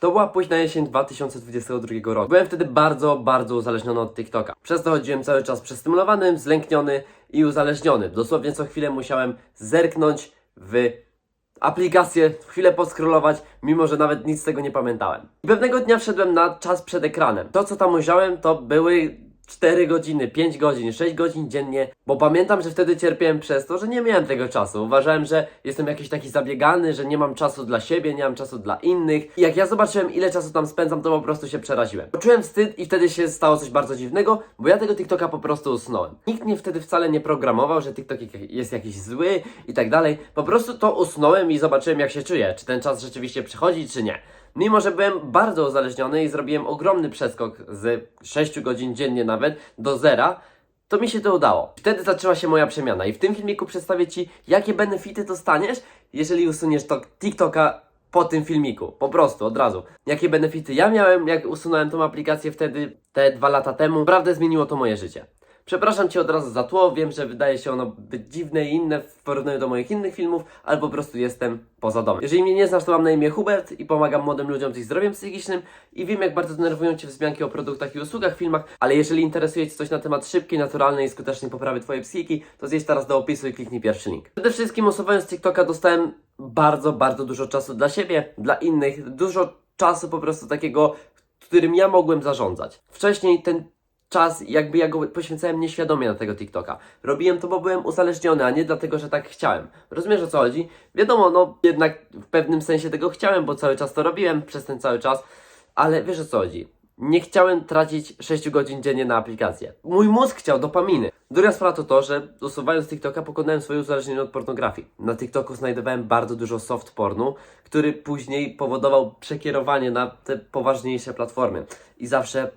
To była późna jesień 2022 roku. Byłem wtedy bardzo, bardzo uzależniony od TikToka. Przez to chodziłem cały czas przestymulowany, zlękniony i uzależniony. Dosłownie co chwilę musiałem zerknąć w aplikację, chwilę poskrolować, mimo że nawet nic z tego nie pamiętałem. I pewnego dnia wszedłem na czas przed ekranem. To, co tam ujrzałem, to były 4 godziny, 5 godzin, 6 godzin dziennie, bo pamiętam, że wtedy cierpiałem przez to, że nie miałem tego czasu. Uważałem, że jestem jakiś taki zabiegany, że nie mam czasu dla siebie, nie mam czasu dla innych. I jak ja zobaczyłem, ile czasu tam spędzam, to po prostu się przeraziłem. Poczułem wstyd i wtedy się stało coś bardzo dziwnego, bo ja tego TikToka po prostu usunąłem. Nikt mnie wtedy wcale nie programował, że TikTok jest jakiś zły i tak dalej. Po prostu to usunąłem i zobaczyłem, jak się czuję. Czy ten czas rzeczywiście przychodzi, czy nie. Mimo, że byłem bardzo uzależniony i zrobiłem ogromny przeskok z 6 godzin dziennie nawet do zera, to mi się to udało. Wtedy zaczęła się moja przemiana i w tym filmiku przedstawię Ci, jakie benefity dostaniesz, jeżeli usuniesz to TikToka po tym filmiku. Po prostu, od razu. Jakie benefity ja miałem, jak usunąłem tą aplikację wtedy, te dwa lata temu. Naprawdę zmieniło to moje życie. Przepraszam Cię od razu za tło, wiem, że wydaje się ono być dziwne i inne w porównaniu do moich innych filmów, ale po prostu jestem poza domem. Jeżeli mnie nie znasz, to mam na imię Hubert i pomagam młodym ludziom z ich zdrowiem psychicznym i wiem, jak bardzo denerwują Cię wzmianki o produktach i usługach w filmach, ale jeżeli interesuje Cię coś na temat szybkiej, naturalnej i skutecznej poprawy Twojej psychiki, to zjedź teraz do opisu i kliknij pierwszy link. Przede wszystkim usuwając TikToka dostałem bardzo, bardzo dużo czasu dla siebie, dla innych, dużo czasu po prostu takiego, którym ja mogłem zarządzać. Wcześniej ten czas, jakby ja go poświęcałem nieświadomie na tego TikToka. Robiłem to, bo byłem uzależniony, a nie dlatego, że tak chciałem. Rozumiesz o co chodzi? Wiadomo, no jednak w pewnym sensie tego chciałem, bo cały czas to robiłem przez ten cały czas, ale wiesz o co chodzi? Nie chciałem tracić 6 godzin dziennie na aplikację. Mój mózg chciał dopaminy. Druga sprawa to to, że usuwając TikToka pokonałem swoje uzależnienie od pornografii. Na TikToku znajdowałem bardzo dużo soft pornu, który później powodował przekierowanie na te poważniejsze platformy. I zawsze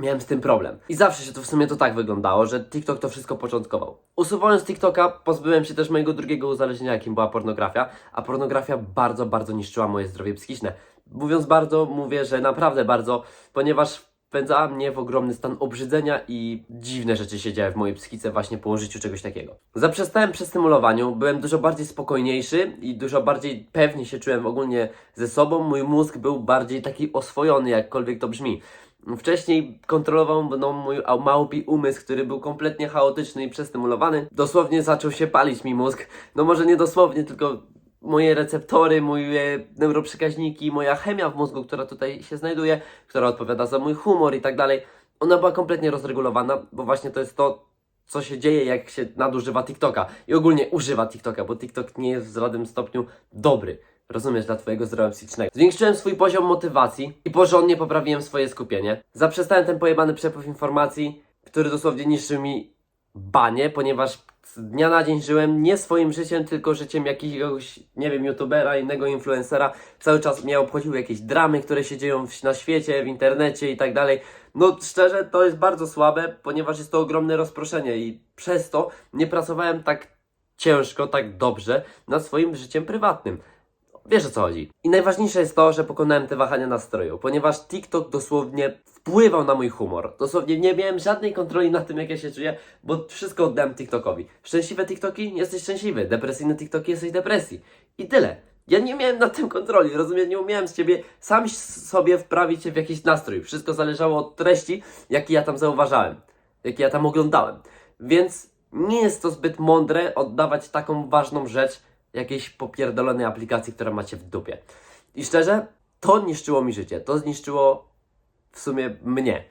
miałem z tym problem. I zawsze się to w sumie to tak wyglądało, że TikTok to wszystko początkował. Usuwając TikToka, pozbyłem się też mojego drugiego uzależnienia, jakim była pornografia, a pornografia bardzo, bardzo niszczyła moje zdrowie psychiczne. Mówiąc bardzo, mówię, że naprawdę bardzo, ponieważ wpędzała mnie w ogromny stan obrzydzenia i dziwne rzeczy się działy w mojej psychice właśnie po użyciu czegoś takiego. Zaprzestałem przestymulowaniu, byłem dużo bardziej spokojniejszy i dużo bardziej pewnie się czułem ogólnie ze sobą. Mój mózg był bardziej taki oswojony, jakkolwiek to brzmi. Wcześniej kontrolował mną mój małpi umysł, który był kompletnie chaotyczny i przestymulowany. Dosłownie zaczął się palić mi mózg. No może nie dosłownie, tylko moje receptory, moje neuroprzekaźniki, moja chemia w mózgu, która tutaj się znajduje, która odpowiada za mój humor i tak dalej. Ona była kompletnie rozregulowana, bo właśnie to jest to, co się dzieje, jak się nadużywa TikToka. I ogólnie używa TikToka, bo TikTok nie jest w żadnym stopniu dobry. Rozumiesz, dla Twojego zdrowia psychicznego. Zwiększyłem swój poziom motywacji i porządnie poprawiłem swoje skupienie. Zaprzestałem ten pojebany przepływ informacji, który dosłownie niszczył mi banie, ponieważ z dnia na dzień żyłem nie swoim życiem, tylko życiem jakiegoś, nie wiem, youtubera, innego influencera. Cały czas mnie obchodziły jakieś dramy, które się dzieją na świecie, w internecie i tak dalej. No szczerze, to jest bardzo słabe, ponieważ jest to ogromne rozproszenie i przez to nie pracowałem tak ciężko, tak dobrze nad swoim życiem prywatnym. Wiesz o co chodzi. I najważniejsze jest to, że pokonałem te wahania nastroju, ponieważ TikTok dosłownie wpływał na mój humor. Dosłownie nie miałem żadnej kontroli nad tym, jak ja się czuję, bo wszystko oddałem TikTokowi. Szczęśliwe TikToki? Jesteś szczęśliwy. Depresyjne TikToki? Jesteś depresji. I tyle. Ja nie miałem nad tym kontroli, rozumiem, nie umiałem z ciebie sam sobie wprawić się w jakiś nastrój. Wszystko zależało od treści, jakie ja tam zauważałem, jakie ja tam oglądałem. Więc nie jest to zbyt mądre oddawać taką ważną rzecz jakiejś popierdolonej aplikacji, która macie w dupie. I szczerze, to niszczyło mi życie. To zniszczyło w sumie mnie.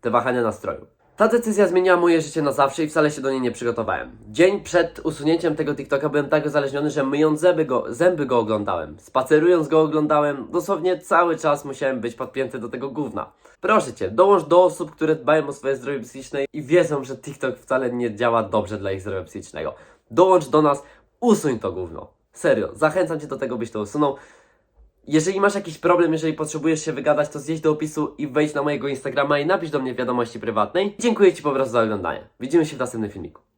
Te wahania nastroju. Ta decyzja zmieniła moje życie na zawsze i wcale się do niej nie przygotowałem. Dzień przed usunięciem tego TikToka byłem tak uzależniony, że myjąc zęby go, zęby go oglądałem. Spacerując go oglądałem. Dosłownie cały czas musiałem być podpięty do tego gówna. Proszę Cię, dołącz do osób, które dbają o swoje zdrowie psychiczne i wiedzą, że TikTok wcale nie działa dobrze dla ich zdrowia psychicznego. Dołącz do nas, usuń to gówno. Serio, zachęcam Cię do tego, byś to usunął. Jeżeli masz jakiś problem, jeżeli potrzebujesz się wygadać, to zjedź do opisu i wejdź na mojego Instagrama i napisz do mnie wiadomości prywatnej. Dziękuję Ci po prostu za oglądanie. Widzimy się w następnym filmiku.